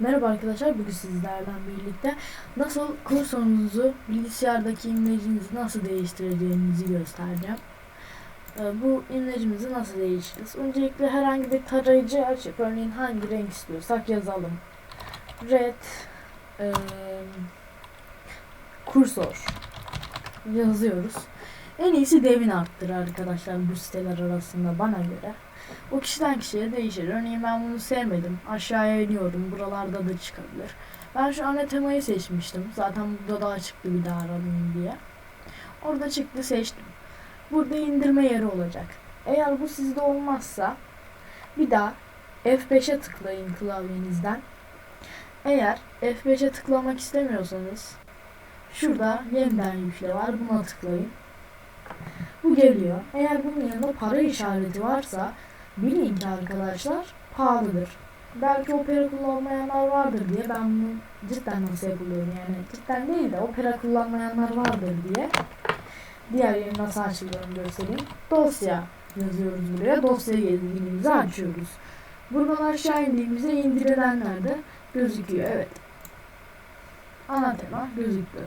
Merhaba arkadaşlar, bugün sizlerden birlikte nasıl kursorunuzu, bilgisayardaki imlecinizi nasıl değiştireceğinizi göstereceğim. Ee, Bu imlecimizi nasıl değiştiririz? Öncelikle herhangi bir tarayıcı açıp örneğin hangi renk istiyorsak yazalım. Red eee kursor yazıyoruz. En iyisi devin arttır arkadaşlar bu siteler arasında bana göre. O kişiden kişiye değişir. Örneğin ben bunu sevmedim. Aşağıya iniyorum. Buralarda da çıkabilir. Ben şu ana temayı seçmiştim. Zaten burada daha çıktı bir daha aranayım diye. Orada çıktı seçtim. Burada indirme yeri olacak. Eğer bu sizde olmazsa bir daha F5'e tıklayın klavyenizden. Eğer F5'e tıklamak istemiyorsanız şurada yeniden yükle var. Buna tıklayın. Bu geliyor. Eğer bunun yanında para işareti varsa bilin ki arkadaşlar pahalıdır. Belki opera kullanmayanlar vardır diye ben bunu cidden nasıl yapılıyorum yani cidden değil de opera kullanmayanlar vardır diye diğer yeri nasıl açıldığını göstereyim. Dosya yazıyoruz buraya. Dosya gezginimizi açıyoruz. Buradan aşağı indiğimizde indirilenler de gözüküyor. Evet. Ana tema gözüktü.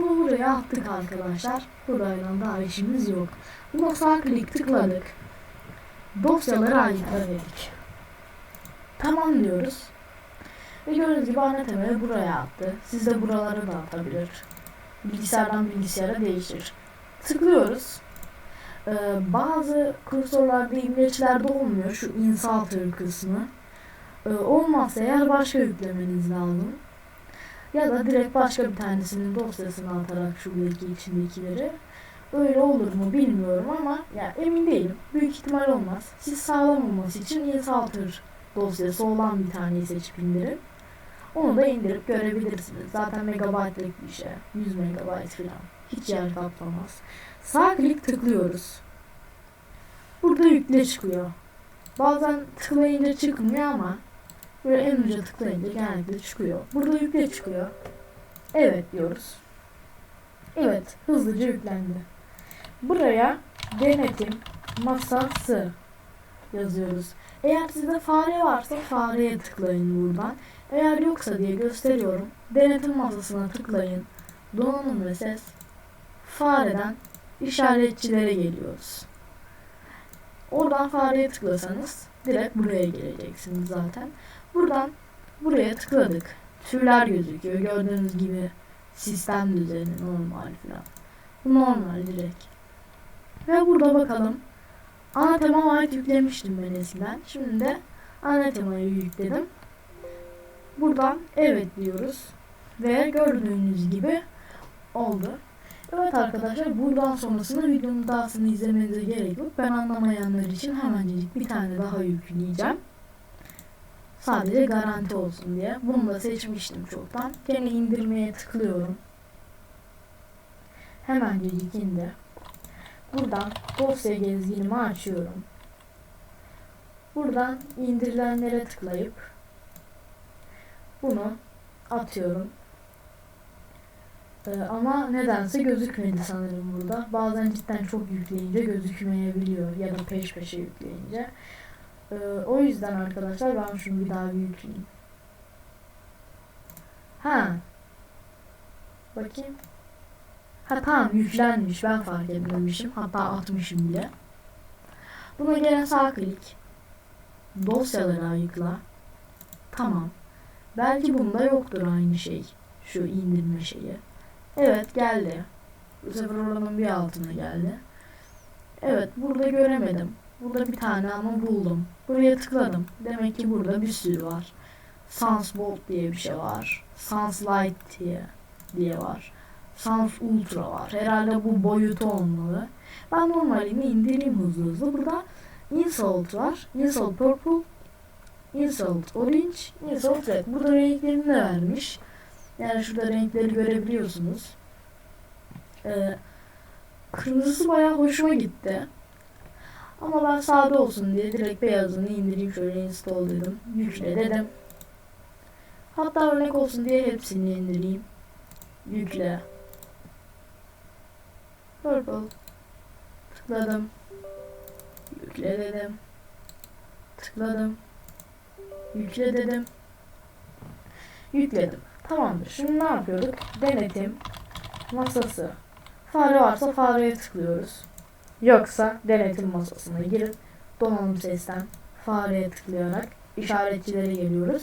Bunu buraya attık arkadaşlar. Burayla daha işimiz yok. Buna sağ klik tıkladık. Dosyaları ayıkla dedik. Tamam diyoruz. Ve gördüğünüz gibi ana temayı buraya attı. Siz de buraları da atabilir. Bilgisayardan bilgisayara değişir. Tıklıyoruz. Ee, bazı kursorlarda imleçlerde olmuyor şu insalter kısmı. Ee, olmazsa eğer başka yüklemeniz lazım. Ya da direkt başka bir tanesinin dosyasını atarak şuradaki içindekileri. Öyle olur mu bilmiyorum ama ya emin değilim. Büyük ihtimal olmaz. Siz sağlam olması için insalter dosyası olan bir taneyi seçip indirin. Onu da indirip görebilirsiniz. Zaten megabaytlık bir şey. 100 megabayt falan. Hiç yer kaplamaz. Sağ klik tıklıyoruz. Burada yükle çıkıyor. Bazen tıklayınca çıkmıyor ama böyle en uca tıklayınca genellikle çıkıyor. Burada yükle çıkıyor. Evet diyoruz. Evet hızlıca yüklendi. Buraya denetim masası yazıyoruz. Eğer sizde fare varsa fareye tıklayın buradan. Eğer yoksa diye gösteriyorum. Denetim masasına tıklayın. Donanım ve ses fareden işaretçilere geliyoruz. Oradan fareye tıklasanız direkt buraya geleceksiniz zaten. Buradan buraya tıkladık. Türler gözüküyor. Gördüğünüz gibi sistem düzeni normal falan. Bu normal direkt. Ve burada bakalım. Ana tema ait yüklemiştim ben eskiden. Şimdi de ana temayı yükledim. Buradan evet diyoruz. Ve gördüğünüz gibi oldu. Evet arkadaşlar buradan sonrasında videonun dahasını izlemenize gerek yok. Ben anlamayanlar için hemencecik bir tane daha yükleyeceğim. Sadece garanti olsun diye. Bunu da seçmiştim çoktan. Gene indirmeye tıklıyorum. Hemencecik indi. Buradan dosya gezginimi açıyorum. Buradan indirilenlere tıklayıp bunu atıyorum. Ee, ama nedense gözükmedi sanırım burada. Bazen cidden çok yükleyince gözükmeyebiliyor ya da peş peşe yükleyince. Ee, o yüzden arkadaşlar ben şunu bir daha bir yükleyeyim. Ha. Bakayım. Ha tamam yüklenmiş ben fark etmemişim. Hatta atmışım bile. Buna gelen sağ klik. Dosyaları ayıkla. Tamam. Belki bunda yoktur aynı şey. Şu indirme şeyi. Evet geldi. Bu sefer oranın bir altına geldi. Evet burada göremedim. Burada bir tane ama buldum. Buraya tıkladım. Demek ki burada bir sürü var. Sans Bolt diye bir şey var. Sans Light diye diye var. Sans Ultra var. Herhalde bu boyutu olmalı. Ben normalini indireyim hızlı hızlı. Burada Insult var. Insult Purple. Insult Orange. Insult Red. Burada renklerini de vermiş. Yani şurada renkleri görebiliyorsunuz. Ee, kırmızısı bayağı hoşuma gitti. Ama ben sade olsun diye direkt beyazını indireyim şöyle install dedim. Yükle dedim. Hatta örnek olsun diye hepsini indireyim. Yükle. Purple. Tıkladım. Yükle dedim. Tıkladım. Yükle dedim. Yükledim. Tamamdır. Şimdi ne yapıyorduk? Denetim masası. Fare varsa fareye tıklıyoruz. Yoksa denetim masasına girip donanım sesten fareye tıklayarak işaretçilere geliyoruz.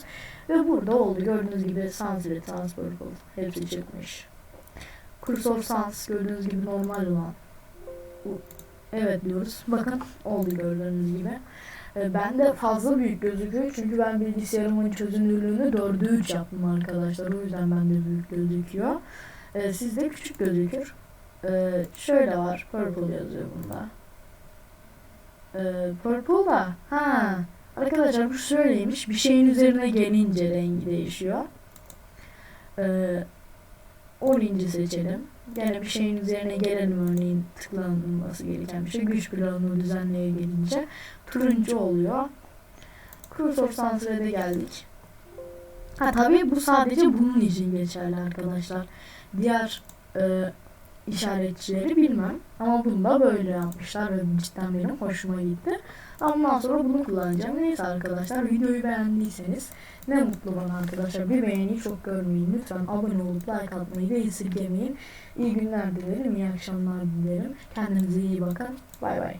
Ve burada oldu. Gördüğünüz gibi sans ile transfer oldu. Hepsi çıkmış. Cursor sans gördüğünüz gibi normal olan. Evet diyoruz. Bakın oldu gördüğünüz gibi. E, Ben de fazla büyük gözüküyor çünkü ben bilgisayarımın çözünürlüğünü 4'e 3 yaptım arkadaşlar. O yüzden bende büyük gözüküyor. E, sizde küçük gözükür. E, şöyle var. Purple yazıyor bunda. E, purple da ha arkadaşlar bu şöyleymiş. Bir şeyin üzerine gelince rengi değişiyor. E, orange'i seçelim. Gene bir şeyin üzerine gelelim örneğin tıklanılması gereken bir şey. Güç bloğunu düzenleye gelince turuncu oluyor. Sansüre de geldik. Ha tabii bu sadece bunun için geçerli arkadaşlar. Diğer e, işaretçileri bilmem. Ama bunda böyle yapmışlar ve cidden benim hoşuma gitti. Ondan sonra bunu kullanacağım. Neyse arkadaşlar videoyu beğendiyseniz ne mutlu bana arkadaşlar. Bir beğeni çok görmeyin. Lütfen abone olup like atmayı da esirgemeyin. İyi günler dilerim, iyi akşamlar dilerim. Kendinize iyi bakın. Bay bay.